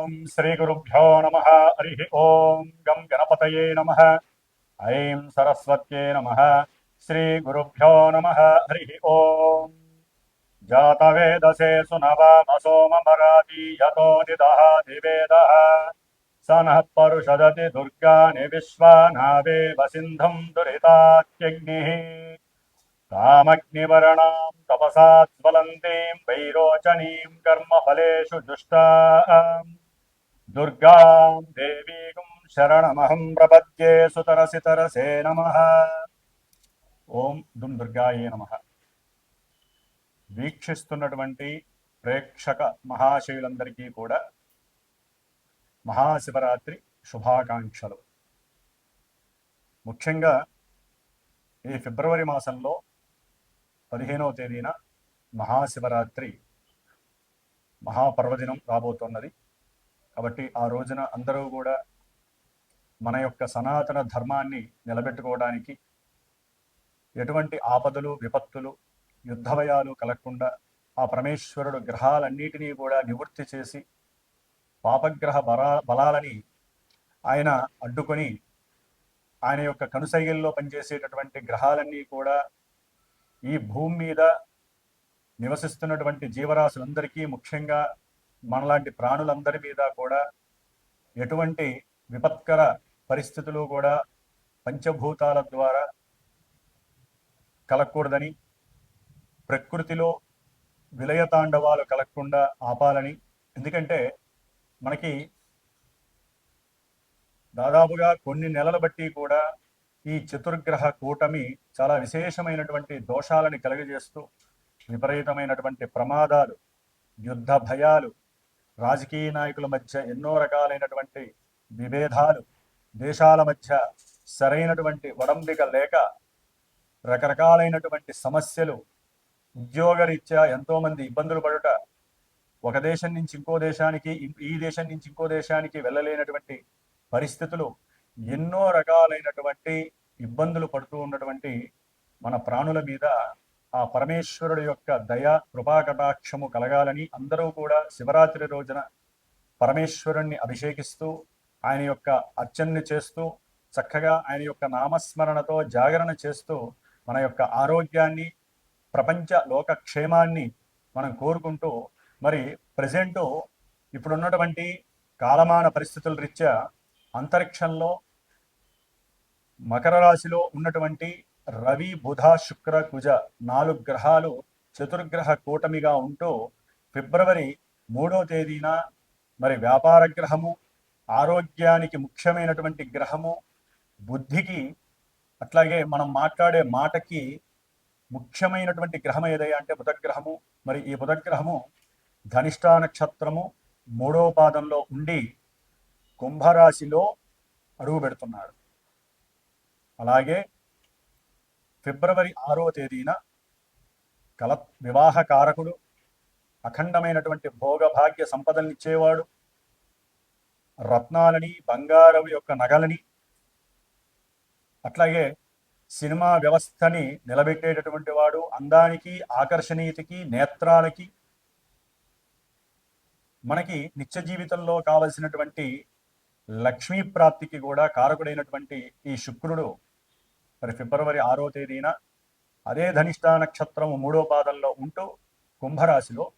ఓం శ్రీ గురుభ్యో నమ హరి ఓం గం గణపతయే నమ ఐం సరస్వత్యే నమ శ్రీ గురుభ్యో నమ హరి ఓం జాతవేదసే సునవామసోమరాతి యతో నిదహాతి వేదః स नः परुषदति दुर्गानि विश्वानावे वसिन्धुम् दुरितात्यग्निः तामग्निवर्णाम् तपसा ज्वलन्तीम् वैरोचनीम् कर्मफलेषु जुष्टाम् दुर्गाम् देवीम् शरणमहम् प्रपद्ये सुतरसि तरसे नमः ఓం దుమ్ దుర్గాయే నమ వీక్షిస్తున్నటువంటి ప్రేక్షక మహాశయులందరికీ కూడా మహాశివరాత్రి శుభాకాంక్షలు ముఖ్యంగా ఈ ఫిబ్రవరి మాసంలో పదిహేనవ తేదీన మహాశివరాత్రి మహాపర్వదినం రాబోతున్నది కాబట్టి ఆ రోజున అందరూ కూడా మన యొక్క సనాతన ధర్మాన్ని నిలబెట్టుకోవడానికి ఎటువంటి ఆపదలు విపత్తులు యుద్ధభయాలు కలగకుండా ఆ పరమేశ్వరుడు గ్రహాలన్నిటినీ కూడా నివృత్తి చేసి పాపగ్రహ బలా బలాలని ఆయన అడ్డుకొని ఆయన యొక్క కనుసైగల్లో పనిచేసేటటువంటి గ్రహాలన్నీ కూడా ఈ భూమి మీద నివసిస్తున్నటువంటి జీవరాశులందరికీ ముఖ్యంగా మనలాంటి ప్రాణులందరి మీద కూడా ఎటువంటి విపత్కర పరిస్థితులు కూడా పంచభూతాల ద్వారా కలగకూడదని ప్రకృతిలో విలయతాండవాలు కలగకుండా ఆపాలని. ఎందుకంటే మనకి దాదాపుగా కొన్ని నెలల బట్టి కూడా ఈ చతుర్గ్రహ కూటమి చాలా విశేషమైనటువంటి దోషాలని కలుగజేస్తూ విపరీతమైనటువంటి ప్రమాదాలు యుద్ధ భయాలు రాజకీయ నాయకుల మధ్య ఎన్నో రకాలైనటువంటి విభేదాలు దేశాల మధ్య సరైనటువంటి వడంబిక లేక రకరకాలైనటువంటి సమస్యలు ఉద్యోగరీత్యా ఎంతోమంది ఇబ్బందులు పడుట ఒక దేశం నుంచి ఇంకో దేశానికి ఈ దేశం నుంచి ఇంకో దేశానికి వెళ్ళలేనటువంటి పరిస్థితులు ఎన్నో రకాలైనటువంటి ఇబ్బందులు పడుతూ ఉన్నటువంటి మన ప్రాణుల మీద ఆ పరమేశ్వరుడు యొక్క దయ కృపాకటాక్షము కలగాలని అందరూ కూడా శివరాత్రి రోజున పరమేశ్వరుణ్ణి అభిషేకిస్తూ ఆయన యొక్క అర్చనని చేస్తూ చక్కగా ఆయన యొక్క నామస్మరణతో జాగరణ చేస్తూ మన యొక్క ఆరోగ్యాన్ని ప్రపంచ లోకక్షేమాన్ని మనం కోరుకుంటూ మరి ప్రజెంట్ ఇప్పుడున్నటువంటి కాలమాన పరిస్థితుల రీత్యా అంతరిక్షంలో మకర రాశిలో ఉన్నటువంటి రవి బుధ శుక్ర కుజ నాలుగు గ్రహాలు చతుర్గ్రహ కూటమిగా ఉంటూ ఫిబ్రవరి మూడో తేదీన మరి వ్యాపార గ్రహము ఆరోగ్యానికి ముఖ్యమైనటువంటి గ్రహము బుద్ధికి అట్లాగే మనం మాట్లాడే మాటకి ముఖ్యమైనటువంటి గ్రహం ఏదయ్యా అంటే బుధగ్రహము. మరి ఈ బుధగ్రహము ధనిష్టా నక్షత్రము మూడో పాదంలో ఉండి కుంభరాశిలో అడుగు పెడుతున్నాడు. అలాగే ఫిబ్రవరి ఆరో తేదీన కల వివాహ కారకుడు అఖండమైనటువంటి భోగభాగ్య సంపదలనిచ్చేవాడు రత్నాలని బంగారం యొక్క నగలని అట్లాగే సినిమా వ్యవస్థని నిలబెట్టేటటువంటి వాడు అందానికి ఆకర్షణీయతకి నేత్రాలకి మనకి నిత్య జీవితంలో కావలసినటువంటి లక్ష్మీ ప్రాప్తికి కూడా కారకుడైనటువంటి ఈ శుక్రుడు మరి ఫిబ్రవరి ఆరో తేదీన అదే ధనిష్టా నక్షత్రం మూడో పాదంలో ఉంటూ కుంభరాశిలో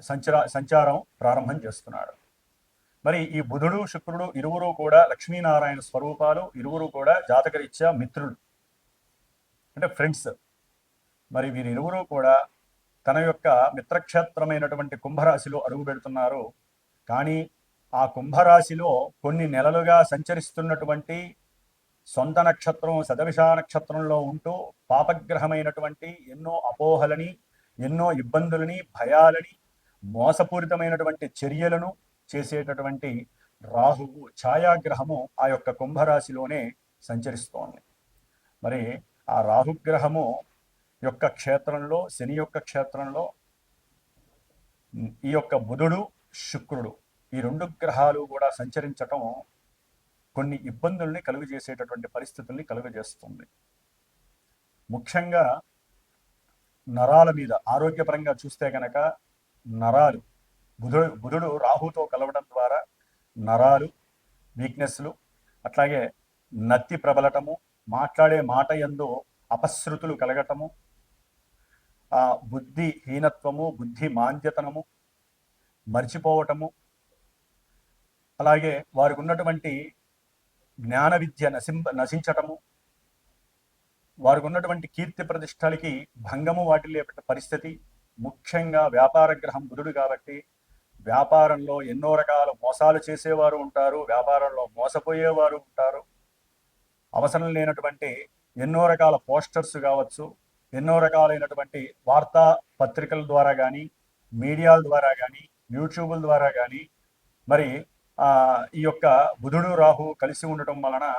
సంచరా సంచారం ప్రారంభం చేస్తున్నాడు. మరి ఈ బుధుడు శుక్రుడు ఇరువురు కూడా లక్ష్మీనారాయణ స్వరూపాలు ఇరువురు కూడా జాతకరీత్యా మిత్రులు. అంటే ఫ్రెండ్స్ మరి వీరిరువురు కూడా తన యొక్క మిత్రక్షేత్రమైనటువంటి కుంభరాశిలో అడుగు పెడుతున్నారు. కానీ ఆ కుంభరాశిలో కొన్ని నెలలుగా సంచరిస్తున్నటువంటి సొంత నక్షత్రం శతవిష నక్షత్రంలో ఉంటూ పాపగ్రహమైనటువంటి ఎన్నో అపోహలని ఎన్నో ఇబ్బందులని భయాలని మోసపూరితమైనటువంటి చర్యలను చేసేటటువంటి రాహువు ఛాయాగ్రహము ఆ యొక్క కుంభరాశిలోనే సంచరిస్తోంది. మరి ఆ రాహుగ్రహము యొక్క క్షేత్రంలో శని యొక్క క్షేత్రంలో ఈ యొక్క బుధుడు శుక్రుడు ఈ రెండు గ్రహాలు కూడా సంచరించటం కొన్ని ఇబ్బందుల్ని కలుగు చేసేటటువంటి పరిస్థితుల్ని కలుగజేస్తుంది. ముఖ్యంగా నరాల మీద ఆరోగ్యపరంగా చూస్తే కనుక నరాలు బుధుడు బుధుడు రాహుతో కలవడం ద్వారా నరాలు వీక్నెస్లు అట్లాగే నత్తి ప్రబలటము మాట్లాడే మాట ఎందు అపశృతులు కలగటము ఆ బుద్ధి హీనత్వము బుద్ధి మాంద్యతనము మర్చిపోవటము అలాగే వారికి ఉన్నటువంటి జ్ఞాన విద్య నశింప నశించటము. వారికి ఉన్నటువంటి కీర్తి ప్రతిష్టలకి భంగము వాటిల్లే పరిస్థితి. ముఖ్యంగా వ్యాపార గ్రహం బుధుడు కాబట్టి వ్యాపారంలో ఎన్నో రకాల మోసాలు చేసేవారు ఉంటారు. వ్యాపారంలో మోసపోయేవారు ఉంటారు. అవసరం లేనటువంటి ఎన్నో రకాల పోస్టర్స్ కావచ్చు ఎన్నో రకాలైనటువంటి వార్తా పత్రికల ద్వారా కానీ మీడియాల ద్వారా కానీ యూట్యూబుల ద్వారా కానీ మరి ఈ యొక్క బుధుడు రాహు కలిసి ఉండటం వలన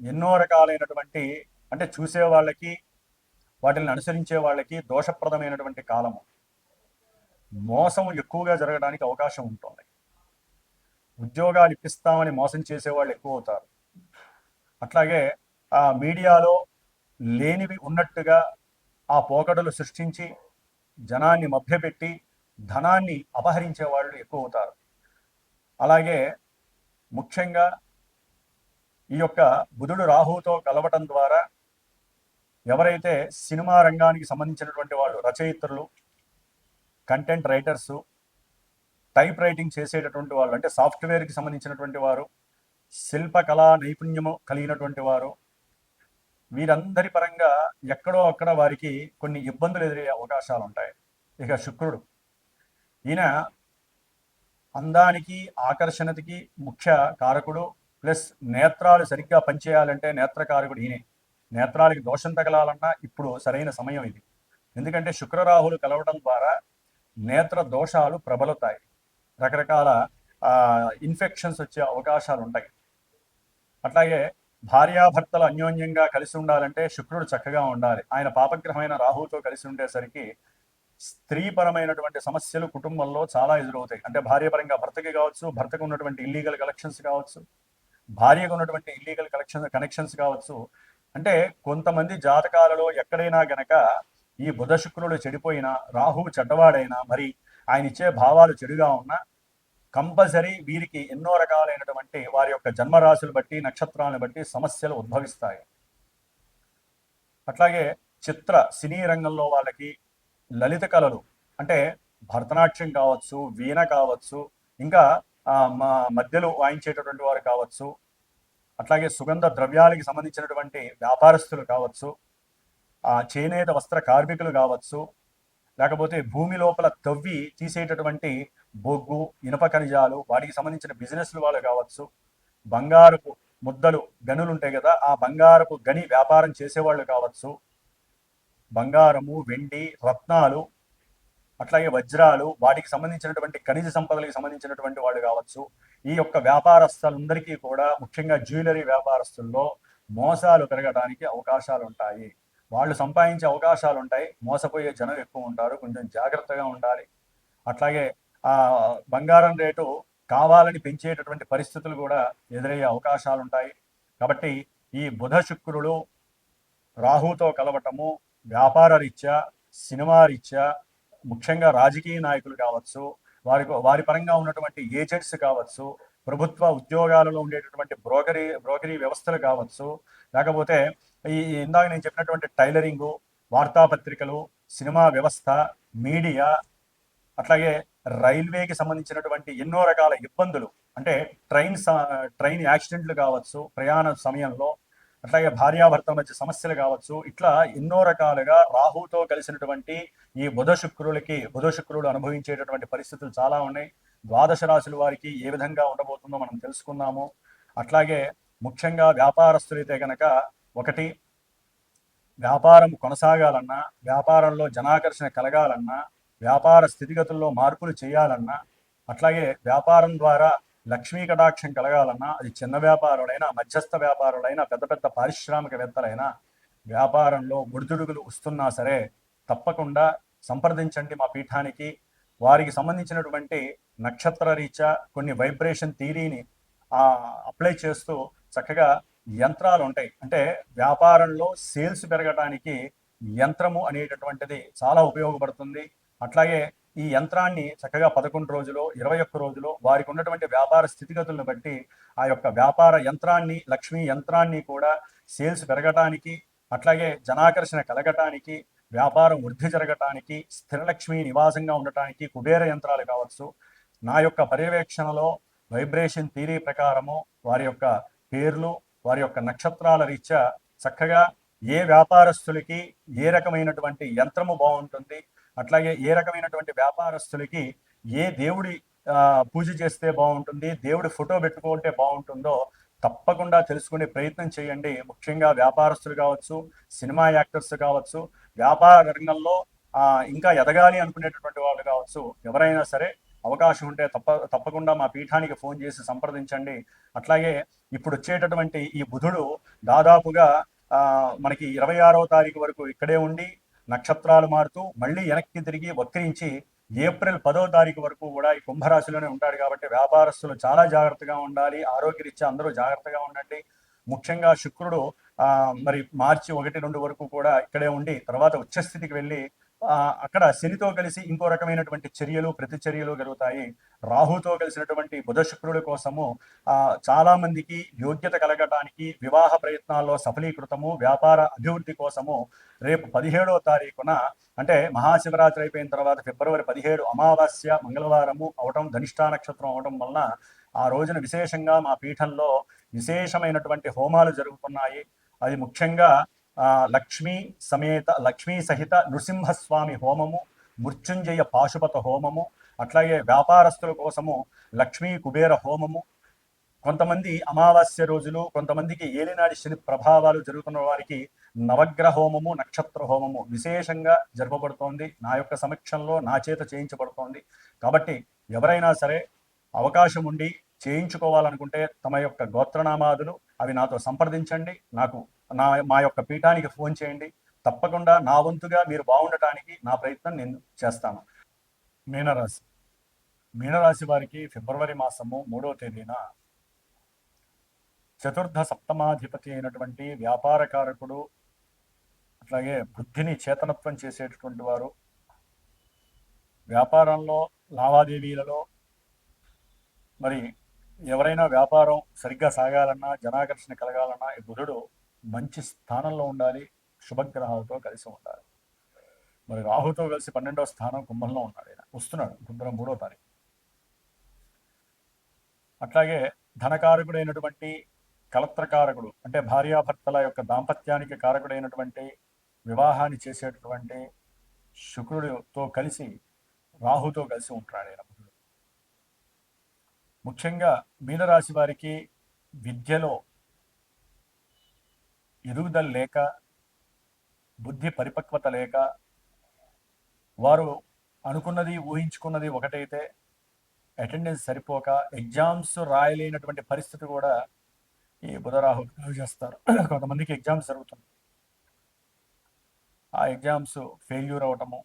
ఎన్నో రకాలైనటువంటి అంటే చూసే వాళ్ళకి వాటిని అనుసరించే వాళ్ళకి దోషప్రదమైనటువంటి కాలము. మోసం ఎక్కువగా జరగడానికి అవకాశం ఉంటుంది. ఉద్యోగాలు ఇప్పిస్తామని మోసం చేసేవాళ్ళు ఎక్కువ అవుతారు. అట్లాగే ఆ మీడియాలో లేనివి ఉన్నట్టుగా ఆ పోకడలు సృష్టించి జనాన్ని మభ్యపెట్టి ధనాన్ని అపహరించే వాళ్ళు ఎక్కువ అవుతారు. అలాగే ముఖ్యంగా ఈ యొక్క బుధుడు రాహుతో కలవటం ద్వారా ఎవరైతే సినిమా రంగానికి సంబంధించినటువంటి వాళ్ళు రచయిత్రులు కంటెంట్ రైటర్సు టైప్ రైటింగ్ చేసేటటువంటి వాళ్ళు అంటే సాఫ్ట్వేర్కి సంబంధించినటువంటి వారు శిల్పకళా నైపుణ్యము కలిగినటువంటి వారు వీరందరి పరంగా ఎక్కడో అక్కడ వారికి కొన్ని ఇబ్బందులు ఎదురయ్యే అవకాశాలు ఉంటాయి ఇక శుక్రుడు ఈయన అందానికి ఆకర్షణకి ముఖ్య కారకుడు ప్లస్ నేత్రాలు సరిగ్గా పనిచేయాలంటే నేత్రకారకుడు ఈయనే. నేత్రాలకి దోషం తగలాలన్నా ఇప్పుడు సరైన సమయం ఇది. ఎందుకంటే శుక్రరాహులు కలవడం ద్వారా నేత్ర దోషాలు ప్రబలుతాయి. రకరకాల ఇన్ఫెక్షన్స్ వచ్చే అవకాశాలు ఉంటాయి. అట్లాగే భార్యాభర్తలు అన్యోన్యంగా కలిసి ఉండాలంటే శుక్రుడు చక్కగా ఉండాలి. ఆయన పాపగ్రహమైన రాహుతో కలిసి ఉండేసరికి స్త్రీపరమైనటువంటి సమస్యలు కుటుంబంలో చాలా ఎదురవుతాయి. అంటే భార్యపరంగా భర్తకి కావచ్చు భర్తకు ఉన్నటువంటి ఇల్లీగల్ కలెక్షన్స్ కావచ్చు భార్యకు ఉన్నటువంటి ఇల్లీగల్ కలెక్షన్ కనెక్షన్స్ కావచ్చు. అంటే కొంతమంది జాతకాలలో ఎక్కడైనా గనక ఈ బుధ శుక్రుడు చెడిపోయినా రాహువు చెడ్డవాడైనా మరి ఆయన ఇచ్చే భావాలు చెడుగా ఉన్నా కంపల్సరీ వీరికి ఎన్నో రకాలైనటువంటి వారి యొక్క జన్మరాశులు బట్టి నక్షత్రాలను బట్టి సమస్యలు ఉద్భవిస్తాయి. అట్లాగే చిత్ర సినీ రంగంలో వాళ్ళకి లలిత కళలు. అంటే భరతనాట్యం కావచ్చు వీణ కావచ్చు ఇంకా మా మధ్యలో వాయించేటటువంటి వారు కావచ్చు అట్లాగే సుగంధ ద్రవ్యాలకి సంబంధించినటువంటి వ్యాపారస్తులు కావచ్చు ఆ చేనేత వస్త్ర కార్మికులు కావచ్చు లేకపోతే భూమి లోపల తవ్వి తీసేటటువంటి బొగ్గు ఇనప ఖనిజాలు వాటికి సంబంధించిన బిజినెస్లు వాళ్ళు కావచ్చు బంగారపు ముద్దలు గనులు ఉంటాయి కదా ఆ బంగారపు గని వ్యాపారం చేసేవాళ్ళు కావచ్చు బంగారము వెండి రత్నాలు అట్లాగే వజ్రాలు వాటికి సంబంధించినటువంటి ఖనిజ సంపదలకు సంబంధించినటువంటి వాళ్ళు కావచ్చు. ఈ యొక్క వ్యాపారస్తులందరికీ కూడా ముఖ్యంగా జ్యువెలరీ వ్యాపారస్తుల్లో మోసాలు పెరగడానికి అవకాశాలు ఉంటాయి. వాళ్ళు సంపాదించే అవకాశాలు ఉంటాయి. మోసపోయే జనం ఎక్కువ ఉంటారు. కొంచెం జాగ్రత్తగా ఉండాలి. అట్లాగే ఆ బంగారం రేటు కావాలని పెంచేటటువంటి పరిస్థితులు కూడా ఎదురయ్యే అవకాశాలు ఉంటాయి. కాబట్టి ఈ బుధ శుక్రుడు రాహుతో కలవటము వ్యాపార రీత్యా సినిమా రీత్యా ముఖ్యంగా రాజకీయ నాయకులు కావచ్చు వారి వారి పరంగా ఉన్నటువంటి ఏజెంట్స్ కావచ్చు ప్రభుత్వ ఉద్యోగాలలో ఉండేటటువంటి బ్రోకరీ బ్రోకరీ వ్యవస్థలు కావచ్చు లేకపోతే ఈ ఇందాక నేను చెప్పినటువంటి టైలరింగు వార్తాపత్రికలు సినిమా వ్యవస్థ మీడియా అట్లాగే రైల్వేకి సంబంధించినటువంటి ఎన్నో రకాల ఇబ్బందులు అంటే ట్రైన్ ట్రైన్ యాక్సిడెంట్లు కావచ్చు ప్రయాణ సమయంలో అట్లాగే భార్యాభర్త మధ్య సమస్యలు కావచ్చు ఇట్లా ఎన్నో రకాలుగా రాహుతో కలిసినటువంటి ఈ బుధ శుక్రులకి బుధ శుక్రుడు అనుభవించేటటువంటి పరిస్థితులు చాలా ఉన్నాయి. ద్వాదశ రాశుల వారికి ఏ విధంగా ఉండబోతుందో మనం తెలుసుకున్నాము అట్లాగే ముఖ్యంగా వ్యాపారస్తులైతే గనక ఒకటి వ్యాపారం కొనసాగాలన్నా వ్యాపారంలో జనాకర్షణ కలగాలన్నా వ్యాపార స్థితిగతుల్లో మార్పులు చేయాలన్నా అట్లాగే వ్యాపారం ద్వారా లక్ష్మీ కటాక్షం కలగాలన్నా అది చిన్న వ్యాపారులైనా మధ్యస్థ వ్యాపారులైనా పెద్ద పెద్ద పారిశ్రామికవేత్తలైనా వ్యాపారంలో ఒడిదుడుగులు వస్తున్నా సరే తప్పకుండా సంప్రదించండి మా పీఠానికి. వారికి సంబంధించినటువంటి నక్షత్ర రీత్యా కొన్ని వైబ్రేషన్ థీరీని అప్లై చేస్తూ చక్కగా యంత్రాలు ఉంటాయి. అంటే వ్యాపారంలో సేల్స్ పెరగడానికి యంత్రము అనేటటువంటిది చాలా ఉపయోగపడుతుంది. అట్లాగే ఈ యంత్రాన్ని చక్కగా పదకొండు రోజులు ఇరవై ఒక్క రోజులు వారికి ఉన్నటువంటి వ్యాపార స్థితిగతులను బట్టి ఆ యొక్క వ్యాపార యంత్రాన్ని లక్ష్మీ యంత్రాన్ని కూడా సేల్స్ పెరగటానికి అట్లాగే జనాకర్షణ కలగటానికి వ్యాపారం వృద్ధి జరగటానికి స్థిరలక్ష్మి నివాసంగా ఉండటానికి కుబేర యంత్రాలు కావచ్చు. నా యొక్క పర్యవేక్షణలో వైబ్రేషన్ థీరీ ప్రకారము వారి యొక్క పేర్లు వారి యొక్క నక్షత్రాల రీత్యా చక్కగా ఏ వ్యాపారస్తులకి ఏ రకమైనటువంటి యంత్రము బాగుంటుంది అట్లాగే ఏ రకమైనటువంటి వ్యాపారస్తులకి ఏ దేవుడి పూజ చేస్తే బాగుంటుంది దేవుడి ఫోటో పెట్టుకుంటే బాగుంటుందో తప్పకుండా తెలుసుకునే ప్రయత్నం చేయండి. ముఖ్యంగా వ్యాపారస్తులు కావచ్చు సినిమా యాక్టర్స్ కావచ్చు వ్యాపార రంగంలో ఇంకా ఎదగాలి అనుకునేటటువంటి వాళ్ళు కావచ్చు ఎవరైనా సరే అవకాశం ఉంటే తప్ప తప్పకుండా మా పీఠానికి ఫోన్ చేసి సంప్రదించండి. అట్లాగే ఇప్పుడు వచ్చేటటువంటి ఈ బుధుడు దాదాపుగా మనకి ఇరవై ఆరో తారీఖు వరకు ఇక్కడే ఉండి నక్షత్రాలు మారుతూ మళ్ళీ వెనక్కి తిరిగి వక్రించి ఏప్రిల్ పదో తారీఖు వరకు కూడా ఈ కుంభరాశిలోనే ఉంటాడు కాబట్టి వ్యాపారస్తులు చాలా జాగ్రత్తగా ఉండాలి. ఆరోగ్యరీత్యా అందరూ జాగ్రత్తగా ఉండండి. ముఖ్యంగా శుక్రుడు ఆ, మరి మార్చి ఒకటి రెండు వరకు కూడా ఇక్కడే ఉండి తర్వాత ఉచ్చస్థితికి వెళ్ళి అక్కడ శనితో కలిసి ఇంకో రకమైనటువంటి చర్యలు ప్రతిచర్యలు జరుగుతాయి. రాహుతో కలిసినటువంటి బుధ శుక్రుల కోసము చాలా మందికి యోగ్యత కలగటానికి వివాహ ప్రయత్నాల్లో సఫలీకృతము వ్యాపార అభివృద్ధి కోసము రేపు పదిహేడవ తారీఖున అంటే మహాశివరాత్రి అయిపోయిన తర్వాత ఫిబ్రవరి పదిహేడు అమావాస్య మంగళవారము అవటం ధనిష్టా నక్షత్రం అవటం వలన ఆ రోజున విశేషంగా మా పీఠంలో విశేషమైనటువంటి హోమాలు జరుగుతున్నాయి. అది ముఖ్యంగా లక్ష్మీ సమేత లక్ష్మీ సహిత నృసింహస్వామి హోమము మృత్యుంజయ పాశుపత హోమము అట్లాగే వ్యాపారస్తుల కోసము లక్ష్మీ కుబేర హోమము. కొంతమంది అమావాస్య రోజులు కొంతమందికి ఏలినాడి శని ప్రభావాలు జరుగుతున్న వారికి నవగ్రహ హోమము నక్షత్ర హోమము విశేషంగా జరపబడుతోంది. నా యొక్క సమక్షంలో నా చేత చేయించబడుతోంది. కాబట్టి ఎవరైనా సరే అవకాశం ఉండి చేయించుకోవాలనుకుంటే తమ యొక్క గోత్రనామాదులు అవి నాతో సంప్రదించండి. నాకు నా మా యొక్క పీఠానికి ఫోన్ చేయండి. తప్పకుండా నా వంతుగా మీరు బాగుండటానికి నా ప్రయత్నం నేను చేస్తాను. మీనరాశి. మీనరాశి వారికి ఫిబ్రవరి మాసము మూడవ తేదీన చతుర్థ సప్తమాధిపతి అయినటువంటి వ్యాపారకారకుడు అట్లాగే బుద్ధిని చేతనత్వం చేసేటటువంటి వారు వ్యాపారంలో లావాదేవీలలో మరి ఎవరైనా వ్యాపారం సరిగ్గా సాగాలన్నా జనాకర్షణ కలగాలన్నా ఈ బుధుడు మంచి స్థానంలో ఉండాలి శుభగ్రహాలతో కలిసి ఉండాలి. మరి రాహుతో కలిసి పన్నెండవ స్థానం కుంభంలో ఉన్నాడు ఆయన వస్తున్నాడు కుంభం మూడో తారీఖు. అట్లాగే ధనకారకుడైనటువంటి కలత్రకారకుడు అంటే భార్యాభర్తల యొక్క దాంపత్యానికి కారకుడైనటువంటి వివాహాన్ని చేసేటటువంటి శుక్రుడితో కలిసి రాహుతో కలిసి ఉంటాడు ఆయన బుధుడు. ముఖ్యంగా మీనరాశి వారికి విద్యలో ఎదుగుదల లేక బుద్ధి పరిపక్వత లేక వారు అనుకున్నది ఊహించుకున్నది ఒకటైతే అటెండెన్స్ సరిపోక ఎగ్జామ్స్ రాయలేనటువంటి పరిస్థితి కూడా ఈ బుధరాహు చేస్తారు. కొంతమందికి ఎగ్జామ్స్ జరుగుతుంది. ఆ ఎగ్జామ్స్ ఫెయిల్యూర్ అవటము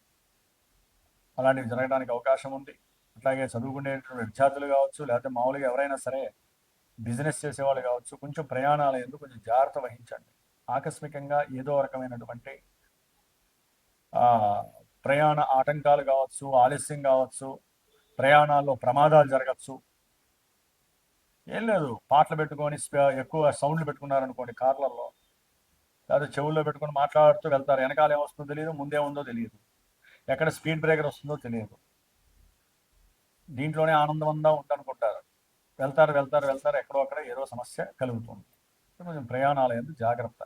అలాంటివి జరగడానికి అవకాశం ఉంది. అట్లాగే చదువుకునేటువంటి విద్యార్థులు కావచ్చు లేకపోతే మామూలుగా ఎవరైనా సరే బిజినెస్ చేసేవాళ్ళు కావచ్చు కొంచెం ప్రయాణాలు ఎందుకు కొంచెం జాగ్రత్త వహించండి. ఆకస్మికంగా ఏదో రకమైనటువంటి ప్రయాణ ఆటంకాలు కావచ్చు ఆలస్యం కావచ్చు ప్రయాణాల్లో ప్రమాదాలు జరగచ్చు. ఏం లేదు. పాటలు పెట్టుకొని ఎక్కువ సౌండ్లు పెట్టుకున్నారనుకోండి కార్లలో. లేదా చెవుల్లో పెట్టుకొని మాట్లాడుతూ వెళ్తారు. వెనకాల ఏమొస్తుందో తెలియదు ముందే ఉందో తెలియదు ఎక్కడ స్పీడ్ బ్రేకర్ వస్తుందో తెలియదు దీంట్లోనే ఆనందమంగా ఉందనుకుంటారు వెళ్తారు వెళ్తారు వెళ్తారు. ఎక్కడో అక్కడ ఏదో సమస్య కలుగుతుంది. కొంచెం ప్రయాణాలు ఎందుకు జాగ్రత్త.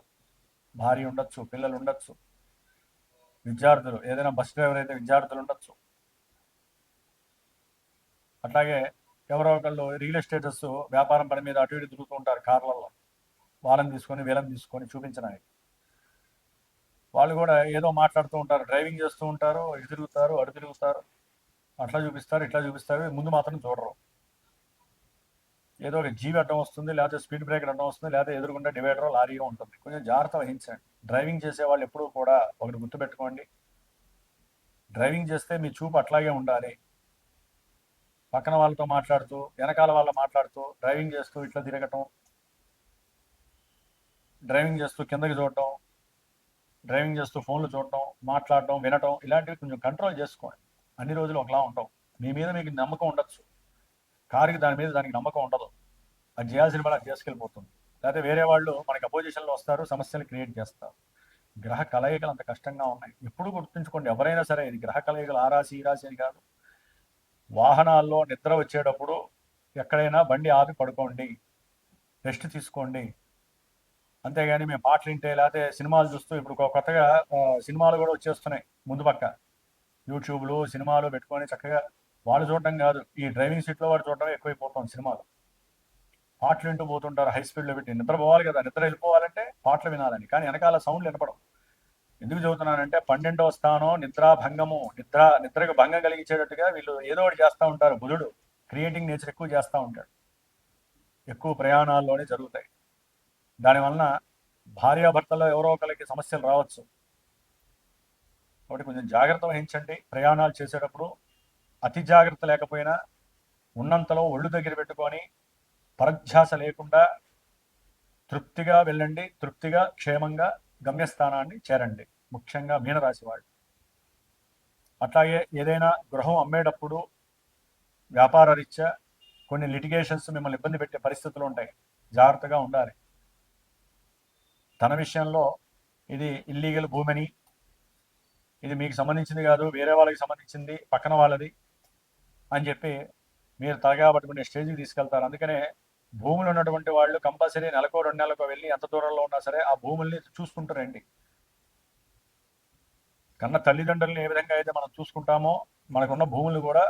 భార్య ఉండొచ్చు పిల్లలు ఉండొచ్చు విద్యార్థులు ఏదైనా బస్ డ్రైవర్ అయితే విద్యార్థులు ఉండొచ్చు. అట్లాగే ఎవరో ఒకళ్ళు రియల్ ఎస్టేటస్ వ్యాపారం పని మీద అటు ఇటు తిరుగుతూ ఉంటారు కార్లలో. వాళ్ళని తీసుకొని వీళ్ళని తీసుకొని చూపించడానికి. వాళ్ళు కూడా ఏదో మాట్లాడుతూ ఉంటారు డ్రైవింగ్ చేస్తూ ఉంటారు ఇటు తిరుగుతారు అటు తిరుగుతారు. అట్లా చూపిస్తారు ఇట్లా చూపిస్తారు ముందు మాత్రం చూడరు. ఏదో ఒక జీవి అడ్డం వస్తుంది లేకపోతే స్పీడ్ బ్రేకర్ అడ్డం వస్తుంది లేకపోతే ఎదురుకుండా డివైడర్ లారీగా ఉంటుంది. కొంచెం జాగ్రత్త వహించండి. డ్రైవింగ్ చేసే వాళ్ళు ఎప్పుడూ కూడా ఒకటి గుర్తుపెట్టుకోండి. డ్రైవింగ్ చేస్తే మీ చూపు అట్లాగే ఉండాలి. పక్కన వాళ్ళతో మాట్లాడుతూ వెనకాల వాళ్ళ మాట్లాడుతూ డ్రైవింగ్ చేస్తూ ఇట్లా తిరగటం డ్రైవింగ్ చేస్తూ కిందకి చూడటం డ్రైవింగ్ చేస్తూ ఫోన్లు చూడటం మాట్లాడటం వినటం ఇలాంటివి కొంచెం కంట్రోల్ చేసుకోండి. అన్ని రోజులు ఒకలా ఉండవు. మీ మీద మీకు నమ్మకం ఉండొచ్చు. కారుకి దాని మీద దానికి నమ్మకం ఉండదు. అది చేయాల్సిన పని అది చేసుకెళ్ళిపోతుంది. లేకపోతే వేరే వాళ్ళు మనకి అపోజిషన్లో వస్తారు సమస్యలు క్రియేట్ చేస్తారు. గ్రహ కలయికలు అంత కష్టంగా ఉన్నాయి. ఎప్పుడు గుర్తుంచుకోండి ఎవరైనా సరే ఇది గ్రహ కలయికలు ఆ రాశి ఈ రాశి అని కాదు. వాహనాల్లో నిద్ర వచ్చేటప్పుడు ఎక్కడైనా బండి ఆపి పడుకోండి రెస్ట్ తీసుకోండి. అంతేగాని మేము పాటలు వింటే లేకపోతే సినిమాలు చూస్తూ ఇప్పుడు కొత్తగా సినిమాలు కూడా వచ్చేస్తున్నాయి ముందు పక్క. యూట్యూబ్లు సినిమాలు పెట్టుకొని చక్కగా వాళ్ళు చూడటం కాదు. ఈ డ్రైవింగ్ సీట్లో వాడు చూడటం ఎక్కువైపోతుంది సినిమాలు. పాటలు వింటూ పోతుంటారు హై స్పీడ్లో పెట్టి. నిద్ర పోవాలి కదా. నిద్ర వెళ్ళిపోవాలంటే పాటలు వినాలని. కానీ వెనకాల సౌండ్లు వినపడం ఎందుకు చెబుతున్నానంటే పన్నెండవ స్థానం నిద్రా భంగము. నిద్ర నిద్రకు భంగం కలిగించేటట్టుగా వీళ్ళు ఏదో ఒకటి చేస్తూ ఉంటారు బుధుడు. క్రియేటింగ్ నేచర్ ఎక్కువ చేస్తూ ఉంటాడు. ఎక్కువ ప్రయాణాల్లోనే జరుగుతాయి. దానివలన భార్యాభర్తల్లో ఎవరో ఒకరికి సమస్యలు రావచ్చు. కాబట్టి కొంచెం జాగ్రత్త వహించండి. ప్రయాణాలు చేసేటప్పుడు అతి జాగ్రత్త లేకపోయినా ఉన్నంతలో ఒళ్ళు దగ్గర పెట్టుకొని పరధ్యాస లేకుండా తృప్తిగా వెళ్ళండి తృప్తిగా క్షేమంగా గమ్యస్థానాన్ని చేరండి. ముఖ్యంగా మీనరాశి వాళ్ళు. అట్లాగే ఏదైనా గృహం అమ్మేటప్పుడు వ్యాపార రీత్యా కొన్ని లిటిగేషన్స్ మిమ్మల్ని ఇబ్బంది పెట్టే పరిస్థితులు ఉంటాయి. జాగ్రత్తగా ఉండాలి. తన విషయంలో ఇది ఇల్లీగల్ భూమిని ఇది మీకు సంబంధించింది కాదు వేరే వాళ్ళకి సంబంధించింది పక్కన వాళ్ళది అని చెప్పి మీరు తలగా పట్టుకునే స్టేజ్కి తీసుకెళ్తారు. అందుకనే భూములు ఉన్నటువంటి వాళ్ళు కంపల్సరీ నెలకో రెండు నెలకో వెళ్ళి ఎంత దూరంలో ఉన్నా సరే ఆ భూముల్ని చూసుకుంటారండి. కన్న తల్లిదండ్రుల్ని ఏ విధంగా అయితే మనం చూసుకుంటామో మనకున్న భూములు కూడా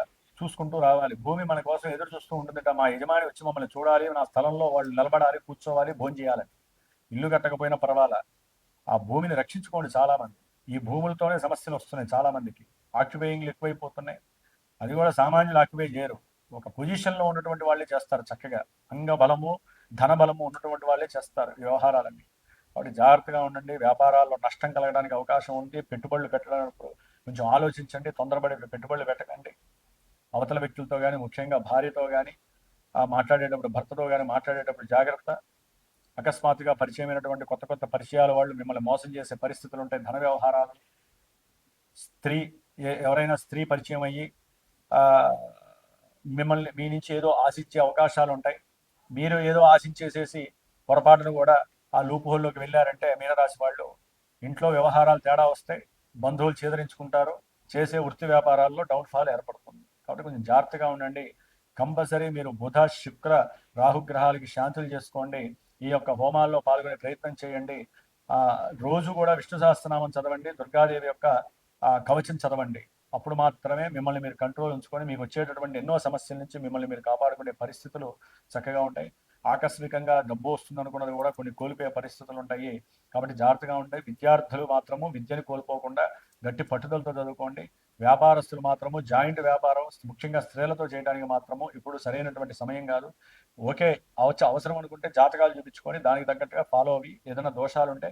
చూసుకుంటూ రావాలి. భూమి మన కోసం ఎదురు చూస్తూ ఉంటుందట మా యజమాని వచ్చి మమ్మల్ని చూడాలి నా స్థలంలో వాళ్ళు నిలబడాలి కూర్చోవాలి భోజనం చేయాలి. ఇల్లు కట్టకపోయినా పర్వాలా. ఆ భూమిని రక్షించుకోండి చాలామంది. ఈ భూములతోనే సమస్యలు వస్తున్నాయి చాలామందికి. ఆక్యుపేయింగ్లు ఎక్కువైపోతున్నాయి. అది కూడా సామాన్యులు ఆక్యుపై చేయరు. ఒక పొజిషన్లో ఉన్నటువంటి వాళ్ళే చేస్తారు చక్కగా. అంగబలము ధనబలము ధన బలము ఉన్నటువంటి వాళ్ళే చేస్తారు వ్యవహారాలన్నీ. కాబట్టి జాగ్రత్తగా ఉండండి. వ్యాపారాల్లో నష్టం కలగడానికి అవకాశం ఉంది. పెట్టుబడులు పెట్టడానికి కొంచెం ఆలోచించండి. తొందరపడి పెట్టుబడులు పెట్టకండి. అవతల వ్యక్తులతో కానీ ముఖ్యంగా భార్యతో కానీ మాట్లాడేటప్పుడు భర్తతో కానీ మాట్లాడేటప్పుడు జాగ్రత్త. అకస్మాత్తుగా పరిచయమైనటువంటి కొత్త కొత్త పరిచయాల వాళ్ళు మిమ్మల్ని మోసం చేసే పరిస్థితులు ఉంటాయి. ధన వ్యవహారాలు. స్త్రీ ఏ- ఎవరైనా స్త్రీ పరిచయం అయ్యి మిమ్మల్ని మీ నుంచి ఏదో ఆశించే అవకాశాలు ఉంటాయి. మీరు ఏదో ఆశించేసేసి పొరపాటును కూడా ఆ లూప్ హోల్లోకి వెళ్ళారంటే మీనరాశి వాళ్ళు ఇంట్లో వ్యవహారాలు తేడా వస్తాయి బంధువులు చేదరించుకుంటారు. చేసే వృత్తి వ్యాపారాల్లో డౌన్ఫాల్ ఏర్పడుతుంది. కాబట్టి కొంచెం జాగ్రత్తగా ఉండండి. కంపల్సరీ మీరు బుధ శుక్ర రాహుగ్రహాలకి శాంతులు చేసుకోండి. ఈ యొక్క హోమాల్లో పాల్గొనే ప్రయత్నం చేయండి. రోజు కూడా విష్ణు సహస్రనామం చదవండి. దుర్గాదేవి యొక్క కవచం చదవండి. అప్పుడు మాత్రమే మిమ్మల్ని మీరు కంట్రోల్ ఉంచుకొని మీకు వచ్చేటటువంటి ఎన్నో సమస్యల నుంచి మిమ్మల్ని మీరు కాపాడుకునే పరిస్థితులు చక్కగా ఉంటాయి. ఆకస్మికంగా డబ్బు వస్తుంది అనుకున్నది కూడా కొన్ని కోల్పోయే పరిస్థితులు ఉంటాయి. కాబట్టి జాగ్రత్తగా ఉంటాయి విద్యార్థులు మాత్రము విద్యను కోల్పోకుండా గట్టి పట్టుదలతో చదువుకోండి. వ్యాపారస్తులు మాత్రము జాయింట్ వ్యాపారం ముఖ్యంగా స్త్రీలతో చేయడానికి మాత్రము ఇప్పుడు సరైనటువంటి సమయం కాదు. ఓకే అవచ్చ అవసరం అనుకుంటే జాతకాలు చూపించుకొని దానికి తగ్గట్టుగా ఫాలో అవి. ఏదైనా దోషాలు ఉంటే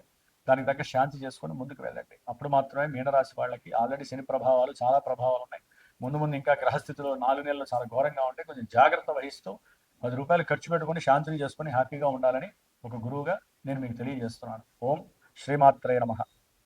దానికి తగ్గ శాంతి చేసుకొని ముందుకు వెళ్ళండి. అప్పుడు మాత్రమే మీనరాశి వాళ్ళకి ఆల్రెడీ శని ప్రభావాలు చాలా ప్రభావాలు ఉన్నాయి. ముందు ముందు ఇంకా గ్రహస్థితిలో నాలుగు నెలలు చాలా ఘోరంగా ఉంటే కొంచెం జాగ్రత్త వహిస్తూ పది రూపాయలు ఖర్చు పెట్టుకొని శాంతిని చేసుకొని హ్యాపీగా ఉండాలని ఒక గురువుగా నేను మీకు తెలియజేస్తున్నాను. ఓం శ్రీమాత్రేయ నమః.